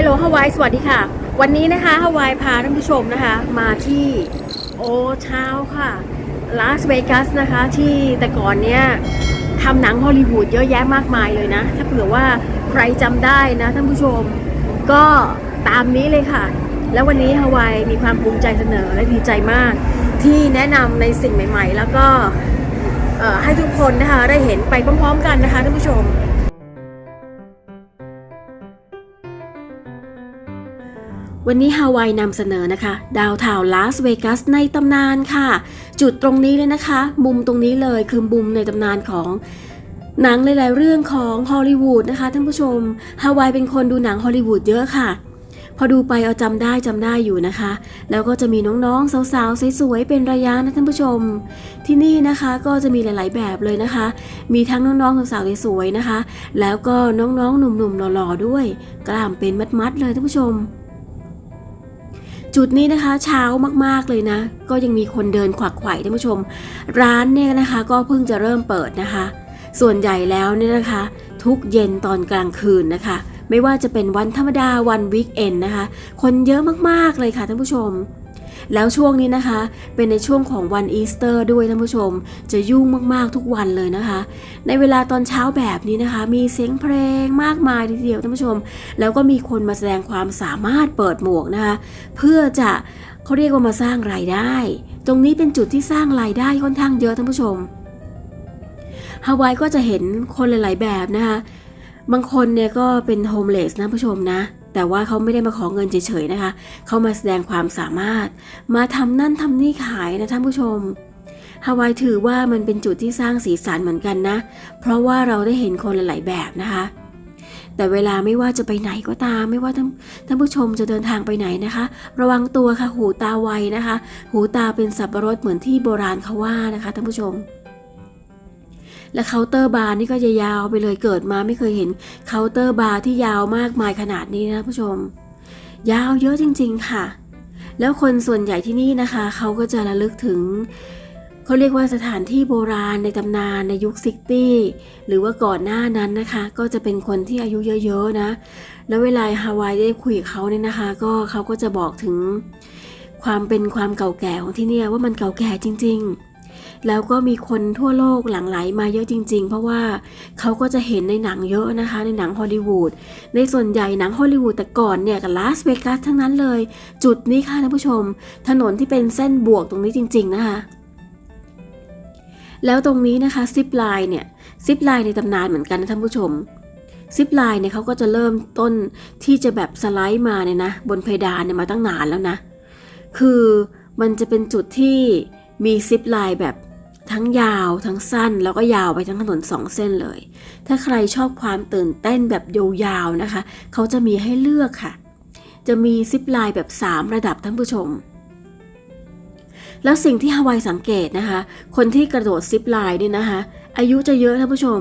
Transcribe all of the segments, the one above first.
ฮัลโหลฮาวายสวัสดีค่ะ วันนี้นะคะฮาวายพาท่านผู้ชมนะคะ มาที่โอเช้าค่ะลาสเวกัสนะคะ ที่แต่ก่อนเนี้ยทำหนังฮอลลีวูดเยอะแยะมากมายเลยนะ ถ้าเผื่อว่าใครจำได้นะท่านผู้ชม ก็ตามนี้เลยค่ะ แล้ววันนี้ฮาวายมีความภูมิใจเสนอและดีใจมาก ที่แนะนำในสิ่งใหม่ ๆ แล้วก็ให้ทุกคนนะคะได้เห็นไปพร้อม ๆ กันนะคะท่านผู้ชม วันนี้ฮาวายนำเสนอนะคะ ดาวทาวลาสเวกัสในตำนานค่ะ จุดตรงนี้เลยนะคะ มุมตรงนี้เลยคือมุมในตำนานของหนังหลาย ๆ เรื่องของฮอลลีวูดนะคะท่านผู้ชมฮาวายเป็นคนดูหนังฮอลลีวูดเยอะค่ะ พอดูไปเอาจำได้จำได้อยู่นะคะ แล้วก็จะมีน้องๆสาวๆสวยๆเป็นระยะนะท่านผู้ชม ที่นี่นะคะก็จะมีหลาย ๆ แบบเลยนะคะ มีทั้งน้องๆสาวๆสวยๆนะคะ แล้วก็น้องๆหนุ่มๆหล่อๆด้วย กล้ามเป็นมัดๆเลยท่านผู้ชม จุดนี้นะคะเช้ามากๆเลยนะ ก็ยังมีคนเดินขวักไขว่ท่านผู้ชม ร้านเนี่ยนะคะก็เพิ่งจะเริ่มเปิดนะคะ ส่วนใหญ่แล้วเนี่ยนะคะ ทุกเย็นตอนกลางคืนนะคะ ไม่ว่าจะเป็นวันธรรมดาวันวีคเอนนะคะ คนเยอะมากๆเลยค่ะท่านผู้ชม แล้วช่วงนี้นะคะ เป็นในช่วงของวันอีสเตอร์ด้วยท่านผู้ชม จะยุ่งมากๆทุกวันเลยนะคะ ในเวลาตอนเช้าแบบนี้นะคะ มีเสียงเพลงมากมายทีเดียวท่านผู้ชม แล้วก็มีคนมาแสดงความสามารถเปิดหมวกนะคะ เพื่อจะเขาเรียกว่ามาสร้างรายได้ ตรงนี้เป็นจุดที่สร้างรายได้ค่อนข้างเยอะท่านผู้ชมฮาวายก็จะเห็นคนหลาย ๆ แบบนะคะ บางคนเนี่ยก็เป็นโฮมเลสนะผู้ชมนะ แต่ว่าเขาไม่ได้มาขอเงินเฉยๆนะคะ เขามาแสดงความสามารถ มาทำนั่นทำนี่ขายนะท่านผู้ชมฮาวายถือว่ามันเป็นจุดที่สร้างสีสันเหมือนกันนะ เพราะว่าเราได้เห็นคนหลาย ๆ แบบนะคะ แต่เวลาไม่ว่าจะไปไหนก็ตาม ไม่ว่าท่านท่านผู้ชมจะเดินทางไปไหนนะคะ ระวังตัวค่ะ หูตาไวนะคะ หูตาเป็นสับปะรดเหมือนที่โบราณเขาว่านะคะท่านผู้ชม และเคาน์เตอร์บาร์นี่ก็จะยาวไปเลยเกิดมาไม่เคยเห็นเคาน์เตอร์บาร์ที่ยาวมากมายขนาดนี้นะผู้ชม ยาวเยอะจริง ๆ ค่ะ แล้วคนส่วนใหญ่ที่นี่นะคะเขาก็จะระลึกถึงเขาเรียกว่าสถานที่โบราณในตำนานในยุคซิตี้หรือว่าก่อนหน้านั้นนะคะ ก็จะเป็นคนที่อายุเยอะๆนะ แล้วเวลาฮาวายได้คุยกับเขาเนี่ยนะคะ ก็เขาก็จะบอกถึงความเป็นความเก่าแก่ของที่นี่ว่ามันเก่าแก่จริง ๆ แล้วก็มีคนทั่วโลกหลั่งไหลมาเยอะจริง ๆ เพราะว่าเขาก็จะเห็นในหนังเยอะนะคะ ในหนังฮอลลีวูดในส่วนใหญ่หนังฮอลลีวูดแต่ก่อนเนี่ยกับลาสเวกัสทั้งนั้นเลย จุดนี้ค่ะท่านผู้ชม ถนนที่เป็นเส้นบวกตรงนี้จริง ๆ นะคะแล้วตรงนี้นะคะซิปไลน์เนี่ยซิปไลน์ในตำนานเหมือนกันนะท่านผู้ชมซิปไลน์เนี่ยเขาก็จะเริ่มต้นที่จะแบบสไลด์มาเนี่ยนะบนเพดานเนี่ยมาตั้งนานแล้วนะ คือมันจะเป็นจุดที่มีซิปไลน์แบบ ทั้งยาวทั้งสั้นแล้วก็ยาวไปทั้งถนนสองเส้นเลย ถ้าใครชอบความตื่นเต้นแบบยาวๆนะคะ เขาจะมีให้เลือกค่ะ จะมีซิปไลน์แบบ 3 ระดับท่านผู้ชม แล้วสิ่งที่ฮาวายสังเกตนะคะ คนที่กระโดดซิปไลน์เนี่ยนะคะ อายุจะเยอะท่านผู้ชม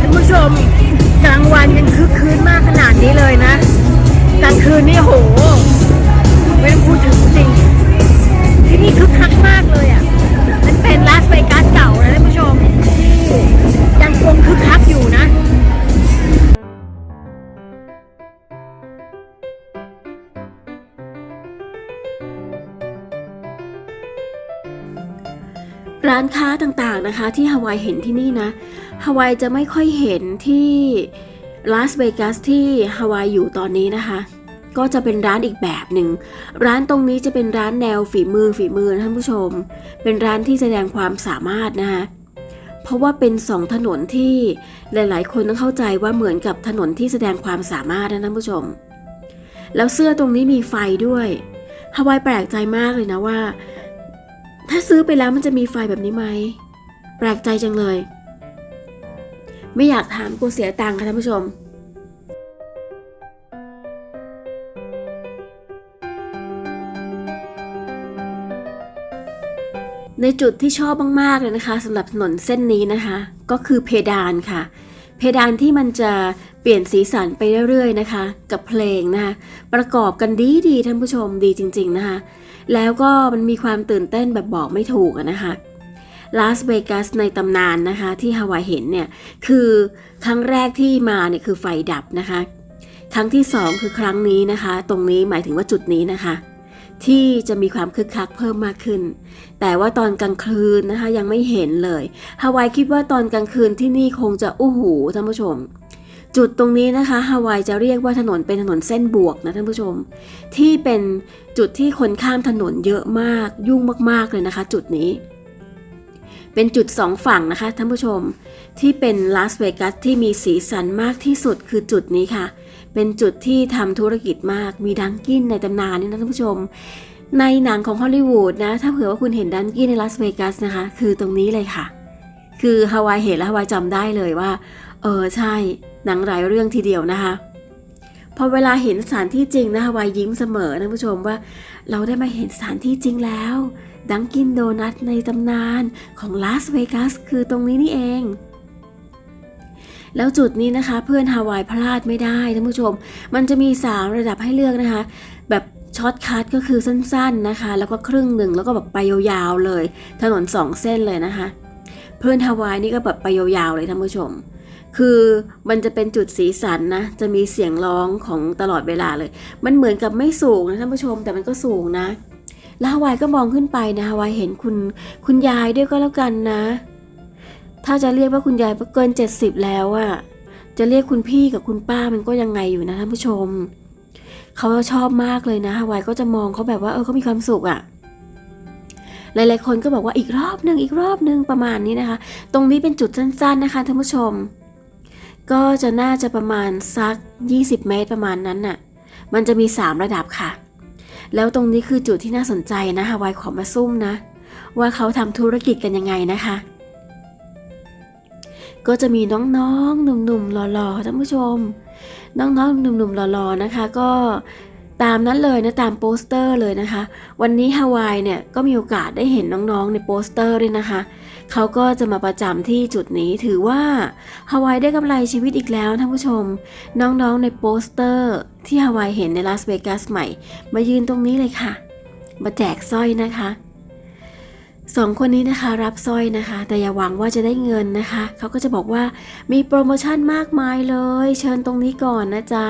ท่านผู้ชมกลางวันยังคึกคืนมากขนาดนี้เลยนะกลางคืนนี่โหไม่ต้องพูดถึงจริงที่นี่คึกคักมากเลยอะ เป็นลาสเวกัสเก่านะท่านผู้ชมยังคงคึกคักอยู่นะร้านค้าต่างๆนะคะ ที่ฮาวายเห็นที่นี่นะฮาวายจะไม่ค่อยเห็นที่ลาสเวกัสที่ฮาวายอยู่ตอนนี้นะคะ ก็จะเป็นร้านอีกแบบหนึ่ง ร้านตรงนี้จะเป็นร้านแนวฝีมือฝีมือนะท่านผู้ชม เป็นร้านที่แสดงความสามารถนะคะเพราะว่าเป็นสองถนนที่หลาย ๆ คนต้องเข้าใจว่าเหมือนกับถนนที่แสดงความสามารถนะท่านผู้ชม แล้วเสื้อตรงนี้มีไฟด้วยฮาวายแปลกใจมากเลยนะว่า ถ้าซื้อไปแล้วมันจะมีไฟแบบนี้ไหมแปลกใจจังเลย ไม่อยากถามกลัวเสียตังค์ค่ะท่านผู้ชม ในจุดที่ชอบมากๆเลยนะคะสำหรับถนนเส้นนี้นะคะ ก็คือเพดานค่ะ เพดานที่มันจะเปลี่ยนสีสันไปเรื่อยๆนะคะ กับเพลงนะคะประกอบกันดีดีๆท่านผู้ชมดีจริง ๆนะคะ แล้วก็มันมีความตื่นเต้นแบบบอกไม่ถูกนะคะลาสเวกัสในตำนานนะคะที่ฮาวายเห็นเนี่ยคือครั้งแรกที่มาเนี่ยคือไฟดับนะคะ ครั้งที่สองคือครั้งนี้นะคะ ตรงนี้หมายถึงว่าจุดนี้นะคะ ที่จะมีความคึกคักเพิ่มมากขึ้น แต่ว่าตอนกลางคืนนะคะยังไม่เห็นเลยฮาวายคิดว่าตอนกลางคืนที่นี่คงจะอู้หูท่านผู้ชม จุดตรงนี้นะคะฮาวายจะเรียกว่าถนนเป็นถนนเส้นบวกนะท่านผู้ชม ที่เป็นจุดที่คนข้ามถนนเยอะมากยุ่งมากๆเลยนะคะ จุดนี้ เป็นจุดสองฝั่งนะคะท่านผู้ชม ที่เป็นลาสเวกัสที่มีสีสันมากที่สุดคือจุดนี้ค่ะ เป็นจุดที่ทำธุรกิจมากมีดังกินในตำนานนี่นะท่านผู้ชม ในหนังของฮอลลีวูดนะถ้าเผื่อว่าคุณเห็นดังกินในลาสเวกัสนะคะ คือตรงนี้เลยค่ะ คือฮาวายเห็นแล้วฮาวายจำได้เลยว่าเออใช่หนังหลายเรื่องทีเดียวนะคะ อเวลาเห็นสถานที่จริงนะฮาวายยิ้มเสมอท่านผู้ชมว่า เราได้มาเห็นสถานที่จริงแล้ว ดังกินโดนัทในตำนานของลาสเวกัสคือตรงนี้นี่เอง แล้วจุดนี้นะคะเพื่อนฮาวายพลาดไม่ได้ท่านผู้ชม มันจะมี 3 ระดับให้เลือกนะคะ แบบช็อตคัทก็คือสั้นๆนะคะ แล้วก็ครึ่งหนึ่งแล้วก็แบบไปยาวๆเลย ถนน 2 เส้นเลยนะคะ เพื่อนฮาวายนี่ก็แบบไปยาวๆเลยท่านผู้ชม คือมันจะเป็นจุดสีสันนะ จะมีเสียงร้องของตลอดเวลาเลย มันเหมือนกับไม่สูงนะท่านผู้ชม แต่มันก็สูงนะ แล้วฮาวายก็มองขึ้นไปนะฮาวายเห็นคุณคุณยายด้วยก็แล้วกันนะ ถ้าจะเรียกว่าคุณยายเกิน 70 แล้วอะจะเรียกคุณพี่กับคุณป้ามันก็ยังไงอยู่นะท่านผู้ชม เขาชอบมากเลยนะฮาวายก็จะมองเขาแบบว่าเออเขามีความสุขอะหลายๆคนก็บอกว่าอีกรอบหนึ่งอีกรอบหนึ่งประมาณนี้นะคะ ตรงนี้เป็นจุดสั้น ๆนะคะท่านผู้ชม ก็จะน่าจะประมาณสัก 20 เมตรประมาณนั้นน่ะ มันจะมี 3 ระดับค่ะ แล้วตรงนี้คือจุดที่น่าสนใจนะฮาวายขอมาซุ่มนะ ว่าเขาทำธุรกิจกันยังไงนะคะ ก็จะมีน้องๆ หนุ่มๆหล่อๆท่านผู้ชม น้องๆ หนุ่มๆหล่อๆนะคะ ก็ตามนั้นเลยนะตามโปสเตอร์เลยนะคะ วันนี้ฮาวายเนี่ยก็มีโอกาสได้เห็นน้องๆในโปสเตอร์ด้วยนะคะ เขาก็จะมาประจำที่จุดนี้ถือว่าฮาวายได้กำไรชีวิตอีกแล้วท่านผู้ชม น้องๆในโปสเตอร์ที่ฮาวายเห็นในลาสเวกัสใหม่ มายืนตรงนี้เลยค่ะ มาแจกสร้อยนะคะสองคนนี้นะคะรับสร้อยนะคะ แต่อย่าหวังว่าจะได้เงินนะคะ เขาก็จะบอกว่ามีโปรโมชั่นมากมายเลย เชิญตรงนี้ก่อนนะจ๊ะ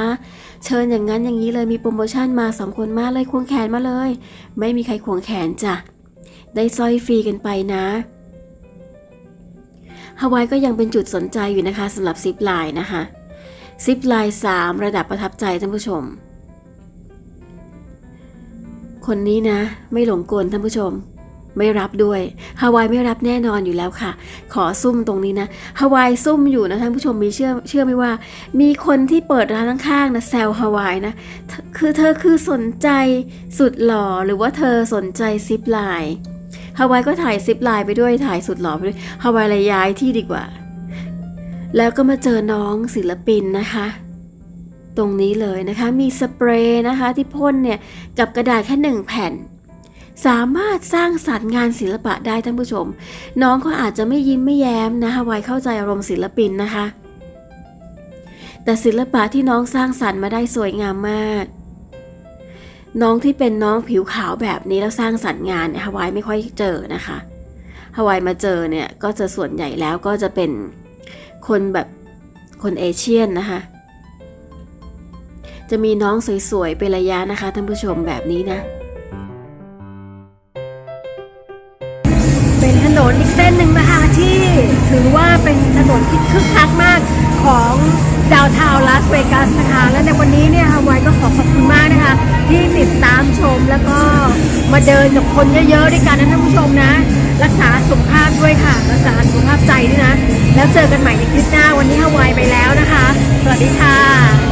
เชิญอย่างนั้นอย่างนี้เลยมีโปรโมชั่นมาสองคนมาเลยควงแขนมาเลย ไม่มีใครควงแขนจ้ะได้สร้อยฟรีกันไปนะ ฮาวายก็ยังเป็นจุดสนใจอยู่นะคะสำหรับซิปไลน์นะคะซิปไลน์3ระดับประทับใจท่านผู้ชม คนนี้นะ ไม่หลงกลท่านผู้ชม ไม่รับด้วยฮาวายไม่รับแน่นอนอยู่แล้วค่ะ ขอซุ่มตรงนี้นะฮาวายซุ่มอยู่นะท่านผู้ชมมีเชื่อเชื่อไหมว่า มีคนที่เปิดร้านข้างๆนะแซวฮาวายนะคือเธอคือสนใจสุดหล่อหรือว่าเธอสนใจซิปไลน์ ฮาวายก็ถ่ายซิปไลน์ไปด้วยถ่ายสุดหล่อไปด้วยฮาวายเลยย้ายที่ดีกว่า แล้วก็มาเจอน้องศิลปินนะคะ ตรงนี้เลยนะคะมีสเปรย์นะคะที่พ่นเนี่ยกับกระดาษแค่หนึ่งแผ่น สามารถสร้างสรรค์งานศิลปะได้ท่านผู้ชม น้องเขาอาจจะไม่ยิ้มไม่แย้มนะคะวายเข้าใจอารมณ์ศิลปินนะคะ แต่ศิลปะที่น้องสร้างสรรค์มาได้สวยงามมาก น้องที่เป็นน้องผิวขาวแบบนี้แล้วสร้างสรรค์งานเนี่ยฮาวายไม่ค่อยเจอนะคะฮาวายมาเจอเนี่ยก็จะส่วนใหญ่แล้วก็จะเป็นคนแบบคนเอเชียนนะคะ จะมีน้องสวยๆเป็นระยะนะคะท่านผู้ชมแบบนี้นะ เป็นถนนอีกเส้นหนึ่งนะคะที่ถือว่าเป็นถนนที่คึกคักมากของ ดาวเทาลาสเวกัสนะคะ และในวันนี้เนี่ยฮาวายก็ขอขอบคุณมากนะคะ ที่ติดตามชมแล้วก็มาเดินกับคนเยอะๆด้วยกันนะท่านผู้ชมนะ รักษาสุขภาพด้วยค่ะ รักษาสุขภาพใจด้วยนะ แล้วเจอกันใหม่ในคลิปหน้าวันนี้ฮาวายไปแล้วนะคะ สวัสดีค่ะ